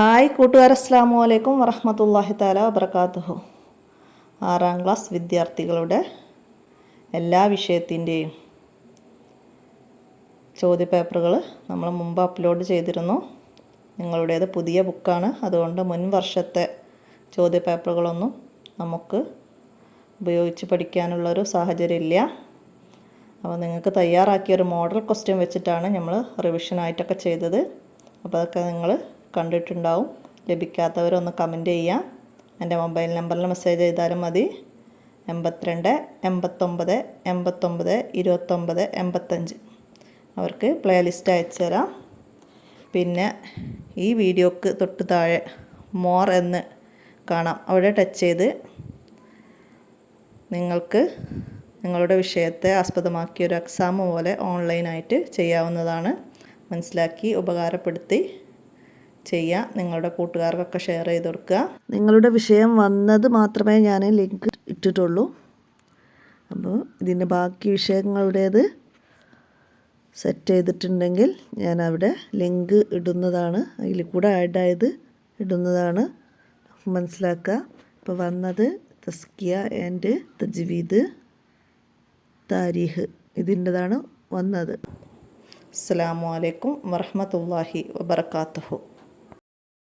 Hi കൂട്ടുകാർ അസ്സാം വലൈക്കും വറഹമത്തല്ലാഹി താല വബർക്കാത്തുഹു ആറാം ക്ലാസ് വിദ്യാർത്ഥികളുടെ എല്ലാ വിഷയത്തിന്റെയും ചോദ്യപേപ്പറുകൾ നമ്മൾ മുമ്പ് അപ്ലോഡ് ചെയ്തിരുന്നു. നിങ്ങളുടേത് പുതിയ ബുക്കാണ്. അതുകൊണ്ട് മുൻ വർഷത്തെ ചോദ്യപേപ്പറുകളൊന്നും നമുക്ക് ഉപയോഗിച്ച് പഠിക്കാനുള്ളൊരു സാഹചര്യമില്ല. അപ്പോൾ നിങ്ങൾക്ക് തയ്യാറാക്കിയ ഒരു മോഡൽ ക്വസ്റ്റ്യൻ വെച്ചിട്ടാണ് നമ്മൾ റിവിഷനായിട്ടൊക്കെ ചെയ്തത്. അപ്പോൾ അതൊക്കെ നിങ്ങൾ കണ്ടിട്ടുണ്ടാവും. ലഭിക്കാത്തവരൊന്ന് കമന്റ് ചെയ്യാം. എന്റെ മൊബൈൽ നമ്പറിൽ മെസ്സേജ് ചെയ്താലും മതി. എൺപത്തിരണ്ട് എൺപത്തൊമ്പത് എൺപത്തൊമ്പത് ഇരുപത്തൊമ്പത് എൺപത്തഞ്ച്. അവർക്ക് പ്ലേലിസ്റ്റ് അയച്ചു തരാം. പിന്നെ ഈ വീഡിയോക്ക് തൊട്ട് താഴെ മോർ എന്ന് കാണാം. അവിടെ ടച്ച് ചെയ്ത് നിങ്ങൾക്ക് നിങ്ങളുടെ വിഷയത്തെ ആസ്പദമാക്കിയ ഒരു എക്സാം പോലെ ഓൺലൈനായിട്ട് ചെയ്യാവുന്നതാണ്. മനസ്സിലാക്കി ഉപകാരപ്പെടുത്തി. ചെയ്യുക. നിങ്ങളുടെ കൂട്ടുകാർക്കൊക്കെ ഷെയർ ചെയ്ത് കൊടുക്കുക. നിങ്ങളുടെ വിഷയം വന്നത് മാത്രമേ ഞാൻ ലിങ്ക് ഇട്ടിട്ടുള്ളൂ. അപ്പോൾ ഇതിന്റെ ബാക്കി വിഷയങ്ങളുടേത് സെറ്റ് ചെയ്തിട്ടുണ്ടെങ്കിൽ ഞാൻ അവിടെ ലിങ്ക് ഇടുന്നതാണ്. അതിൽ കൂടെ ആഡായത് ഇടുന്നതാണ്. മനസ്സിലാക്കുക. ഇപ്പോൾ വന്നത് തസ്കിയ ആൻഡ് തജ്വീദ് താരീഖ് ഇതിന്റെതാണ് വന്നത്. അസ്സാം വലൈക്കും വറഹമത്തല്ലാഹി വബർക്കാത്തുഹു